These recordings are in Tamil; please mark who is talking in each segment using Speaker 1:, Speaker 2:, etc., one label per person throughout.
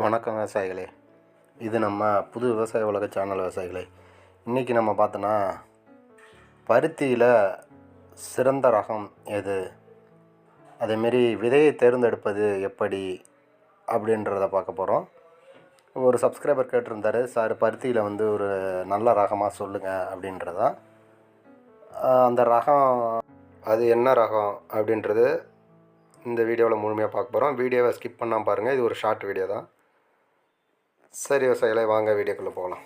Speaker 1: வணக்கம் விவசாயிகளே. இது நம்ம புது விவசாய உலக சேனல் விவசாயிகளே. இன்றைக்கி நம்ம பார்த்தோன்னா பருத்தியில் சிறந்த ரகம் எது? அதேமாரி விதையை தேர்ந்தெடுப்பது எப்படி அப்படின்றத பார்க்க போகிறோம் ஒரு சப்ஸ்கிரைபர் கேட்டிருந்தார் சார் பருத்தியில் வந்து ஒரு நல்ல ரகமாக சொல்லுங்கள் அப்படின்றதான் அந்த ரகம் அது என்ன ரகம் அப்படின்றது இந்த வீடியோவில் முழுமையாக பார்க்க போகிறோம் வீடியோவை ஸ்கிப் பண்ணால் பாருங்கள் இது ஒரு ஷார்ட் வீடியோ தான். சரி விவசாயிகளை வாங்க வீடியோக்குள்ளே போகலாம்.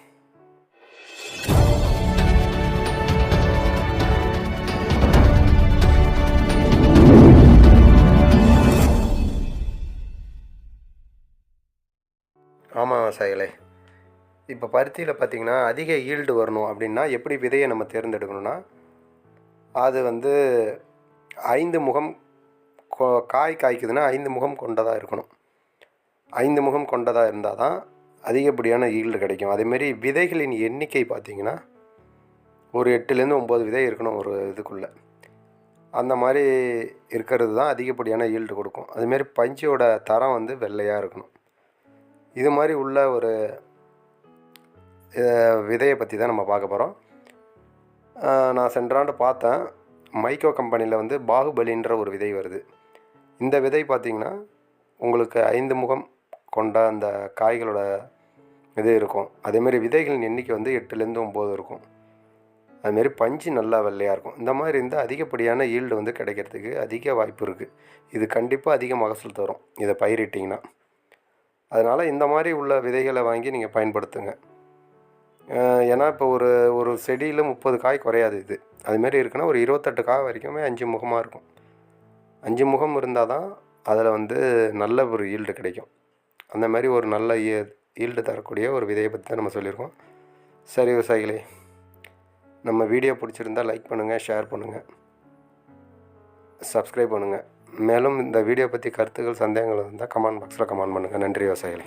Speaker 1: ஆமாம் விவசாயிகளே இப்போ பருத்தியில் பார்த்தீங்கன்னா அதிக ஈல்டு வரணும் அப்படின்னா எப்படி விதையை நம்ம தேர்ந்தெடுக்கணும்னா அது வந்து ஐந்து முகம் கொ- காய் காய்க்குதுன்னா ஐந்து முகம் கொண்டதாக இருக்கணும். ஐந்து முகம் கொண்டதாக இருந்தால் தான் அதிகப்படியான ஈல்டு கிடைக்கும். அதேமாரி விதைகளின் எண்ணிக்கை பார்த்தீங்கன்னா ஒரு எட்டுலேருந்து ஒம்பது விதை இருக்கணும் ஒரு இதுக்குள்ளே. அந்த மாதிரி இருக்கிறது தான் அதிகப்படியான ஈல்டு கொடுக்கும். அதுமாரி பஞ்சோட தரம் வந்து வெள்ளையாக இருக்கணும். இது மாதிரி உள்ள ஒரு விதையை பற்றி தான் நம்ம பார்க்க போகிறோம் நான் சென்றாண்டு பார்த்தேன். மைக்கோ கம்பெனியில் வந்து பாகுபலின்ற ஒரு விதை வருது. இந்த விதை பார்த்திங்கன்னா உங்களுக்கு ஐந்து முகம் கொண்ட அந்த காய்களோட இது இருக்கும். அதேமாரி விதைகளின் எண்ணிக்கை வந்து எட்டுலேருந்து ஒம்பது இருக்கும். அதுமாரி பஞ்சு நல்லா வெள்ளையாக இருக்கும். இந்த மாதிரி இருந்தால் அதிகப்படியான ஈல்டு வந்து கிடைக்கிறதுக்கு அதிக வாய்ப்பு இருக்குது இது கண்டிப்பாக அதிக மகசூல் தரும். இதை பயிரிட்டிங்கன்னா. அதனால் இந்த மாதிரி உள்ள விதைகளை வாங்கி நீங்கள் பயன்படுத்துங்க. ஏன்னா இப்போ ஒரு ஒரு செடியில் முப்பது காய் குறையாது இது. அதுமாரி இருக்குன்னா ஒரு இருபத்தெட்டு காய் வரைக்குமே அஞ்சு முகமாக இருக்கும். அஞ்சு முகம் இருந்தால் தான் அதில் வந்து நல்ல ஒரு ஈல்டு கிடைக்கும். அந்த மாதிரி ஒரு நல்ல ஈல்டு தரக்கூடிய ஒரு விதையை பற்றி தான் நம்ம சொல்லியிருக்கோம். சரி விவசாயிகளே நம்ம வீடியோ பிடிச்சிருந்தா லைக் பண்ணுங்கள் ஷேர் பண்ணுங்கள் சப்ஸ்கிரைப் பண்ணுங்கள் மேலும் இந்த வீடியோ பற்றி கருத்துக்கள் சந்தேகங்கள் இருந்தால் கமெண்ட் பாக்ஸில் கமெண்ட் பண்ணுங்கள் நன்றி விவசாயிகளே.